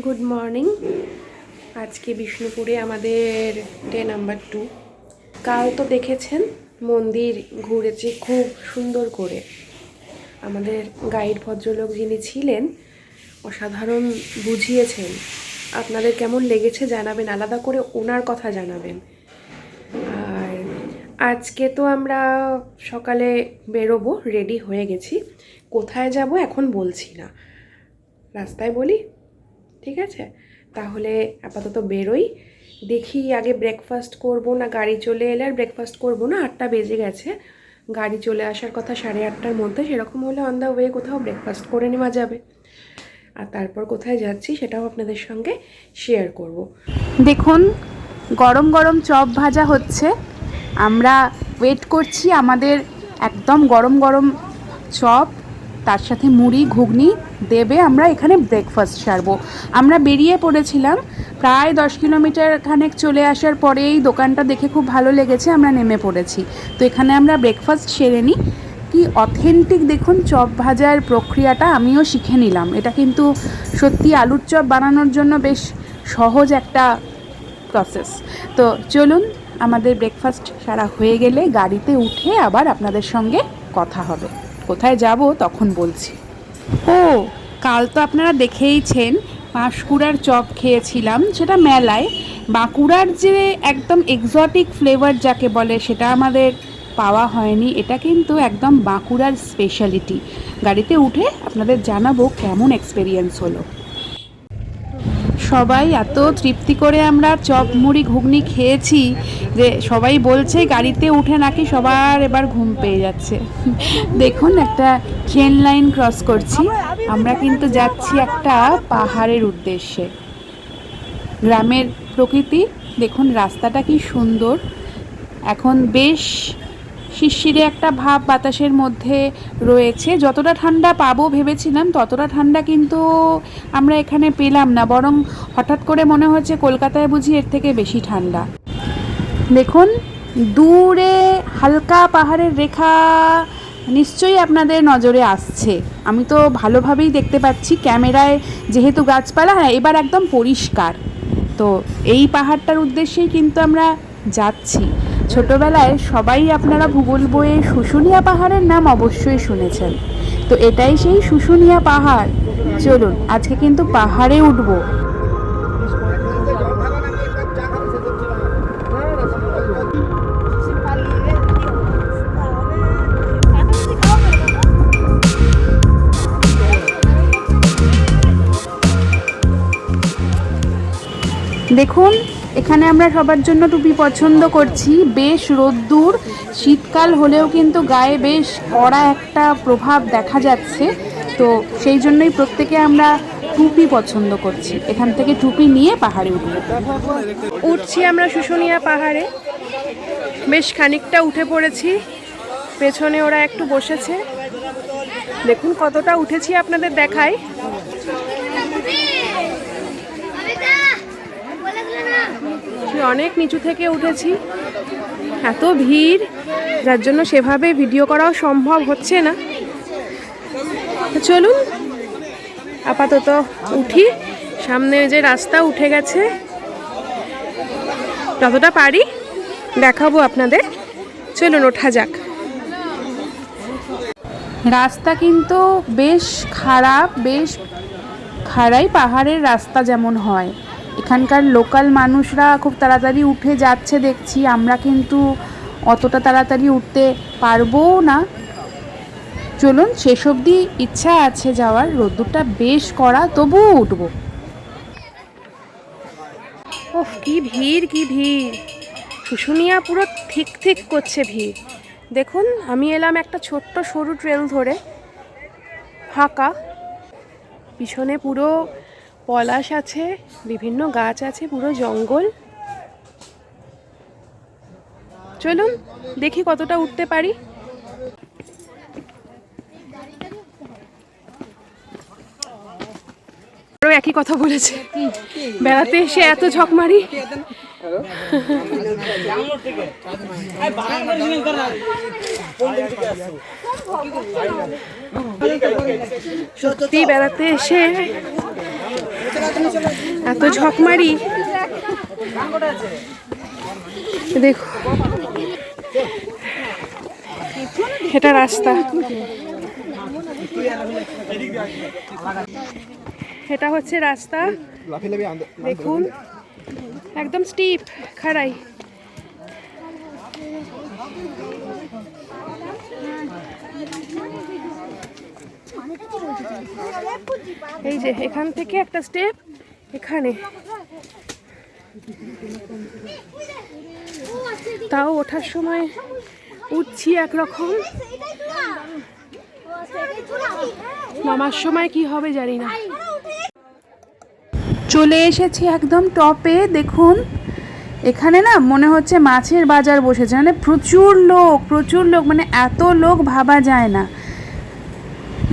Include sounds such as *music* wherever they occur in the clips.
Good morning আজকে বিষ্ণুপুরে আমাদের ডে নাম্বার টু কাল তো দেখেছেন, মন্দির ঘুরেছি খুব সুন্দর করে। আমাদের গাইড ভদ্রলোক যিনি ছিলেন, অসাধারণ বুঝিয়েছেন। আপনাদের কেমন লেগেছে জানাবেন, আলাদা করে ওনার কথা জানাবেন। আর আজকে তো আমরা সকালে বেরোবো রেডি হয়ে গেছি। কোথায় যাব এখন বলছি না। রাস্তায় বলি ঠিক আছে? তাহলে আপাতত বেরোই। দেখি আগে ব্রেকফাস্ট করব না গাড়ি চলে এলে, আর ব্রেকফাস্ট করব না। আটটা বেজে গেছে। গাড়ি চলে আসার কথা সাড়ে আটটার মধ্যে। সেরকম হলে অন দ্য ওয়ে কোথাও ব্রেকফাস্ট করে নেওয়া যাবে। আর তারপর কোথায় যাচ্ছি সেটাও আপনাদের সঙ্গে শেয়ার করব। দেখুন, গরম গরম চপ ভাজা হচ্ছে। আমরা ওয়েট করছি আমাদের একদম গরম গরম চপ। তার সাথে মুড়ি, ঘুগনি দেবে আমরা এখানে ব্রেকফাস্ট সারবো। আমরা বেরিয়ে পড়েছিলাম, প্রায় দশ কিলোমিটার খানেক চলে আসার পরে এই দোকানটা দেখে খুব ভালো লেগেছে, আমরা নেমে পড়েছি। তো এখানে আমরা ব্রেকফাস্ট সেরে নিই। কি অথেন্টিক দেখুন, চপ ভাজার প্রক্রিয়াটা আমিও শিখে নিলাম। এটা কিন্তু সত্যি আলুর চপ বানানোর জন্য বেশ সহজ একটা প্রসেস তো চলুন, আমাদের ব্রেকফাস্ট সারা হয়ে গেলে গাড়িতে উঠে আবার আপনাদের সঙ্গে কথা হবে। কোথায় যাব তখন বলছি। ও, কাল তো আপনারা দেখেইছেন, পাঁশকুড়ার চপ খেয়েছিলাম, সেটা মেলায়। বাঁকুড়ার যে একদম এক্সটিক ফ্লেভার যাকে বলে, সেটা আমাদের পাওয়া হয়নি। এটা কিন্তু একদম বাঁকুড়ার স্পেশালিটি গাড়িতে উঠে আপনাদের জানাব কেমন এক্সপেরিয়েন্স হলো। সবাই এত তৃপ্তি করে আমরা চপ মুড়ি ঘুগনি খেয়েছি যে সবাই বলছে গাড়িতে উঠে নাকি সবার এবার ঘুম পেয়ে যাচ্ছে। *laughs* দেখুন, একটা ট্রেন লাইন ক্রস করছি। আমরা কিন্তু যাচ্ছি একটা পাহাড়ের উদ্দেশ্যে। গ্রামের প্রকৃতি, দেখুন রাস্তাটা কি সুন্দর। এখন বেশ শিরশিরে একটা ভাব বাতাসের মধ্যে রয়েছে। যতটা ঠান্ডা পাবো ভেবেছিলাম, ততটা ঠান্ডা কিন্তু আমরা এখানে পেলাম না। বরং হঠাৎ করে মনে হচ্ছে কলকাতায় বুঝি এর থেকে বেশি ঠান্ডা। দেখুন, দূরে হালকা পাহাড়ের রেখা নিশ্চয়ই আপনাদের নজরে আসছে। আমি তো ভালোভাবেই দেখতে পাচ্ছি ক্যামেরায়, যেহেতু গাছপালা হ্যাঁ এবার একদম পরিষ্কার। তো এই পাহাড়টার উদ্দেশ্যেই কিন্তু আমরা যাচ্ছি। ছোটবেলায় সবাই আপনারা ভূগোল বইয়ে শুশুনিয়া পাহাড়ের নাম অবশ্যই শুনেছেন। তো এটাই সেই শুশুনিয়া পাহাড়। চলুন, আজকে কিন্তু পাহাড়ে উঠবো। দেখুন, এখানে আমরা সবার জন্য টুপি পছন্দ করছি। বেশ রোদ্দুর, শীতকাল হলেও কিন্তু গায়ে বেশ কড়া একটা প্রভাব দেখা যাচ্ছে। তো সেই জন্যই প্রত্যেকে আমরা টুপি পছন্দ করছি। এখান থেকে টুপি নিয়ে পাহাড়ে উঠব। উঠছি আমরা শুশুনিয়া পাহাড়ে। বেশ খানিকটা উঠে পড়েছি। পেছনে ওরা একটু বসেছে। দেখুন কতটা উঠেছি আপনাদের দেখাই অনেক নিচু থেকে উঠেছি। এত ভিড়, যার জন্য সেভাবে ভিডিও করাও সম্ভব হচ্ছে না। চলুন, আপাতত উঠি। সামনে যে রাস্তা উঠে গেছে, যতটা পারি দেখাবো আপনাদের। চলুন, ওঠা যাক। রাস্তা কিন্তু বেশ খারাপ, বেশ খাড়াই পাহাড়ের রাস্তা যেমন হয়। এখানকার লোকাল মানুষরা খুব তাড়াতাড়ি উঠে যাচ্ছে দেখছি, আমরা কিন্তু অতটা তাড়াতাড়ি উঠতে পারব না। চলুন, শেষ অবধি ইচ্ছা আছে যাওয়ার, রোদ্দুরটা বেশ করা তবুও উঠবো। ওফ কি ভিড় কি ভিড়। শুশুনিয়া পুরো ঠিক ঠিক করছে ভিড়। দেখুন, আমি এলাম একটা ছোট্ট সরু ট্রেল ধরে, ফাঁকা। পিছনে পুরো পলাশ আছে, বিভিন্ন গাছ আছে, পুরো জঙ্গল। চলুন দেখি কতটা উঠতে পারি। আরও একই কথা বলেছে। বেড়াতে এসে এত ঝকমারি। সত্যি বেড়াতে এসে এত ঝকমারি। দেখো। এটা রাস্তা। এটা হচ্ছে রাস্তা। দেখুন। একদম স্টিপ খাড়াই। এই যে, এখান থেকে একটা স্টেপ এখানে। তাও ওঠার সময় উঠছি একরকম। নামার সময় কি হবে জানি না। চলে এসেছি একদম টপে, দেখুন। এখানে না মনে হচ্ছে মাছের বাজার বসেছে। মানে প্রচুর লোক প্রচুর লোক মানে এত লোক ভাবা যায় না।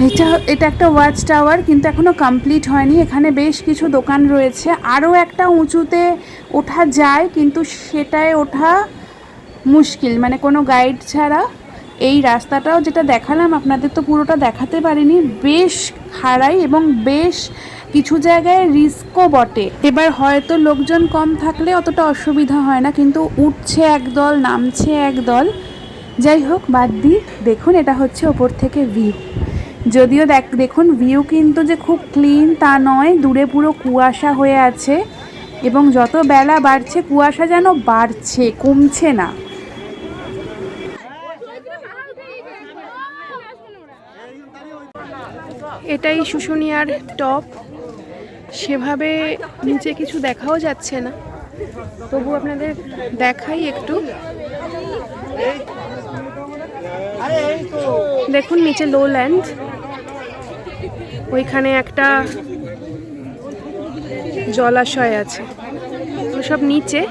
এটা এটা একটা ওয়াচ টাওয়ার কিন্তু এখনও কমপ্লিট হয়নি। এখানে বেশ কিছু দোকান রয়েছে। আরও একটা উঁচুতে ওঠা যায়, কিন্তু সেটায় ওঠা মুশকিল। মানে কোনো গাইড ছাড়া এই রাস্তাটাও যেটা দেখালাম, আপনাদের তো পুরোটা দেখাতে পারিনি, বেশ খাড়াই এবং বেশ কিছু জায়গায় রিস্কও বটে। এবার হয়তো লোকজন কম থাকলে অতটা অসুবিধা হয় না, কিন্তু উঠছে একদল, নামছে একদল। যাই হোক, বাদ দিই। দেখুন, এটা হচ্ছে ওপর থেকে ভিউ যদিও দেখ, দেখুন ভিউ কিন্তু যে খুব ক্লিন তা নয়, দূরে পুরো কুয়াশা হয়ে আছে এবং যত বেলা বাড়ছে, কুয়াশা যেন বাড়ছে, কমছে না। এটাই শুশুনিয়ার টপ সেভাবে নিচে কিছু দেখাও যাচ্ছে না। তবু আপনাদের দেখাই একটু। দেখুন, নিচে লো ল্যান্ড ওইখানে একটা জলাশয় আছে। সব নিচে,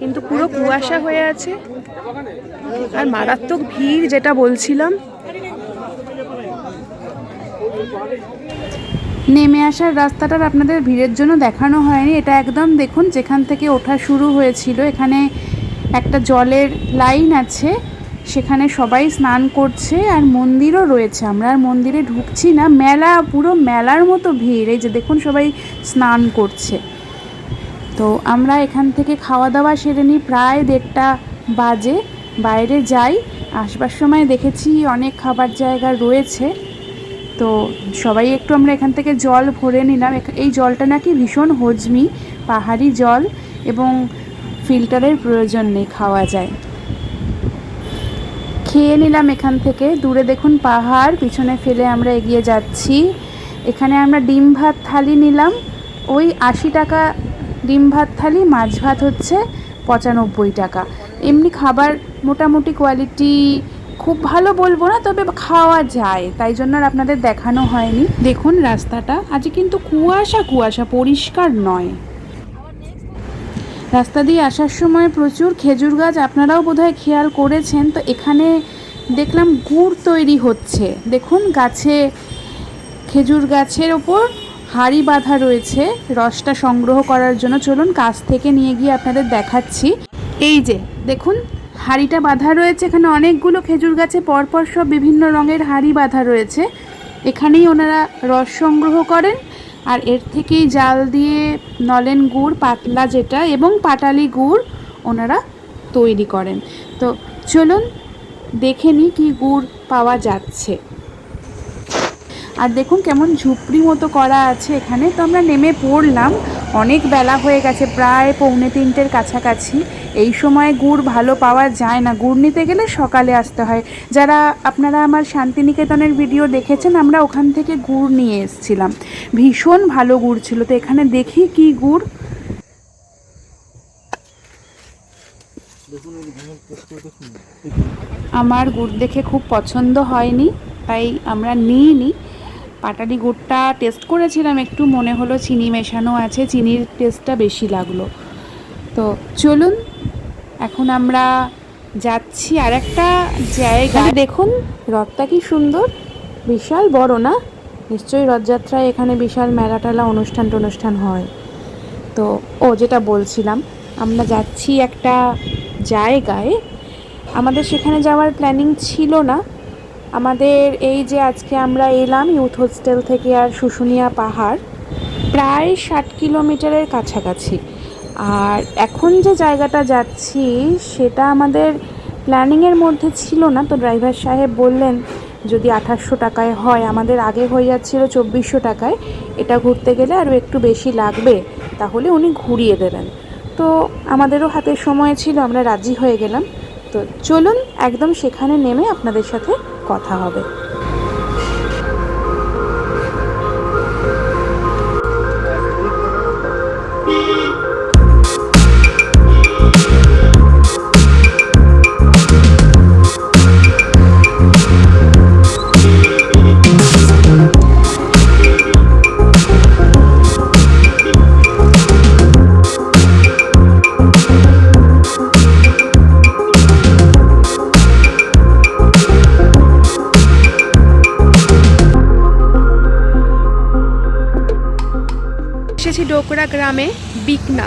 কিন্তু পুরো কুয়াশা হয়ে আছে। আর মারাত্মক ভিড় যেটা বলছিলাম। নেমে আসার রাস্তাটার আপনাদের ভিড়ের জন্য দেখানো হয়নি। এটা একদম দেখুন, যেখান থেকে ওঠা শুরু হয়েছিল। এখানে একটা জলের লাইন আছে। সেখানে সবাই স্নান করছে আর মন্দিরও রয়েছে। আমরা আর মন্দিরে ঢুকছি না। মেলা, পুরো মেলার মতো ভিড়। এই যে দেখুন সবাই স্নান করছে। তো আমরা এখান থেকে খাওয়া দাওয়া সেরে নিই। প্রায় দেড়টা বাজে। বাইরে যাই। আসবার সময় দেখেছি অনেক খাবার জায়গা রয়েছে। তো সবাই একটু আমরা এখান থেকে জল ভরে নিলাম। এই জলটা নাকি ভীষণ হজমি, পাহাড়ি জল এবং ফিল্টারের প্রয়োজন নেই খাওয়া যায়। খেয়ে নিলাম এখান থেকে। দূরে দেখুন পাহাড়, পিছনে ফেলে আমরা এগিয়ে যাচ্ছি। এখানে আমরা ডিম ভাত থালি নিলাম। ওই আশি টাকা ডিম ভাত থালি, মাছ ভাত হচ্ছে পঁচানব্বই টাকা। এমনি খাবার মোটামুটি কোয়ালিটি খুব ভালো বলব না, তবে খাওয়া যায়। তাই জন্য আর আপনাদের দেখানো হয়নি। দেখুন রাস্তাটা, আজ কিন্তু কুয়াশা কুয়াশা, পরিষ্কার নয়। রাস্তা দিয়ে আসার সময় প্রচুর খেজুর গাছ, আপনারাও বোধহয় খেয়াল করেছেন। তো এখানে দেখলাম গুড় তৈরি হচ্ছে। দেখুন, গাছে খেজুর গাছের ওপর হাড়ি বাঁধা রয়েছে। রসটা সংগ্রহ করার জন্য চলুন কাছ থেকে নিয়ে গিয়ে আপনাদের দেখাচ্ছি। এই যে, দেখুন, হাড়িটা বাঁধা রয়েছে। এখানে অনেকগুলো খেজুর গাছে পরপর সব বিভিন্ন রঙের হাড়ি বাঁধা রয়েছে। এখানেই ওনারা রস সংগ্রহ করেন। আর এর থেকেই জাল দিয়ে নলেন গুড়, পাতলা যেটা, এবং পাটালি গুড় ওনারা তৈরি করেন। তো চলুন দেখে নিই কী গুড় পাওয়া যাচ্ছে। আর দেখুন কেমন ঝুপড়ি মতো করা আছে এখানে। তো আমরা নেমে পড়লাম। অনেক বেলা হয়ে গেছে, প্রায় পৌনে তিনটের কাছাকাছি। এই সময় গুড় ভালো পাওয়া যায় না। গুড় নিতে গেলে সকালে আসতে হয়। যারা আপনারা আমার শান্তিনিকেতনের ভিডিও দেখেছেন, আমরা ওখান থেকে গুড় নিয়ে এসেছিলাম। ভীষণ ভালো গুড় ছিল। তো এখানে দেখি কি গুড়। আমার গুড় দেখে খুব পছন্দ হয়নি, তাই আমরা নিইনি। পাটালি গুড়টা টেস্ট করেছিলাম, একটু মনে হলো চিনি মেশানো আছে, চিনির টেস্টটা বেশি লাগল। তো চলুন, এখন আমরা যাচ্ছি আর একটা জায়গা দেখুন রথটা কি সুন্দর। বিশাল বড় না? নিশ্চয়ই রথযাত্রায় এখানে বিশাল মেলা টেলা অনুষ্ঠান টনুষ্ঠান হয়। তো, ও যেটা বলছিলাম, আমরা যাচ্ছি একটা জায়গায়। আমাদের সেখানে যাওয়ার প্ল্যানিং ছিল না। আমাদের এই যে আজকে আমরা এলাম ইউথ হোস্টেল থেকে আর শুশুনিয়া পাহাড়, প্রায় ষাট কিলোমিটারের কাছাকাছি। আর এখন যে জায়গাটা যাচ্ছি, সেটা আমাদের প্ল্যানিংয়ের মধ্যে ছিল না। তো ড্রাইভার সাহেব বললেন, যদি আঠাশশো টাকায় হয়, আমাদের আগে হয়ে যাচ্ছিল চব্বিশশো টাকায়, এটা ঘুরতে গেলে আরও একটু বেশি লাগবে, তাহলে উনি ঘুরিয়ে দেবেন। তো আমাদেরও হাতে সময় ছিল, আমরা রাজি হয়ে গেলাম। তো চলুন একদম সেখানে নেমে আপনাদের সাথে কথা হবে। বিকনা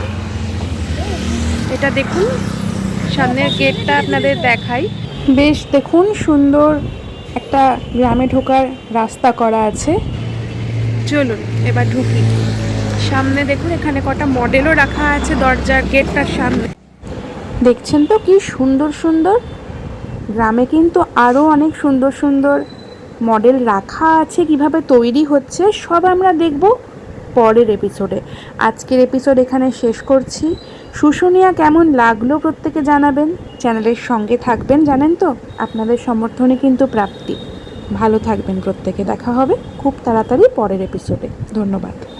এটা দেখুন, সামনের গেটটা আপনাদের দেখাই। বেশ, দেখুন, সুন্দর একটা গ্রামে ঢোকার রাস্তা করা আছে। চলুন, এবার ঢুকি। সামনে দেখুন, এখানে কটা মডেলও রাখা আছে দরজার গেটটার সামনে। দেখছেন তো কি সুন্দর সুন্দর? গ্রামে কিন্তু আরও অনেক সুন্দর সুন্দর মডেল রাখা আছে, কীভাবে তৈরি হচ্ছে, সব আমরা দেখব। পরের এপিসোডে আজকের এপিসোড এখানে শেষ করছি। শুশুনিয়া কেমন লাগল প্রত্যেকে জানাবেন। চ্যানেলের সঙ্গে থাকবেন, জানেন তো? আপনাদের সমর্থনে কিন্তু প্রাপ্তি। ভালো থাকবেন প্রত্যেকে। দেখা হবে খুব তাড়াতাড়ি পরের এপিসোডে ধন্যবাদ।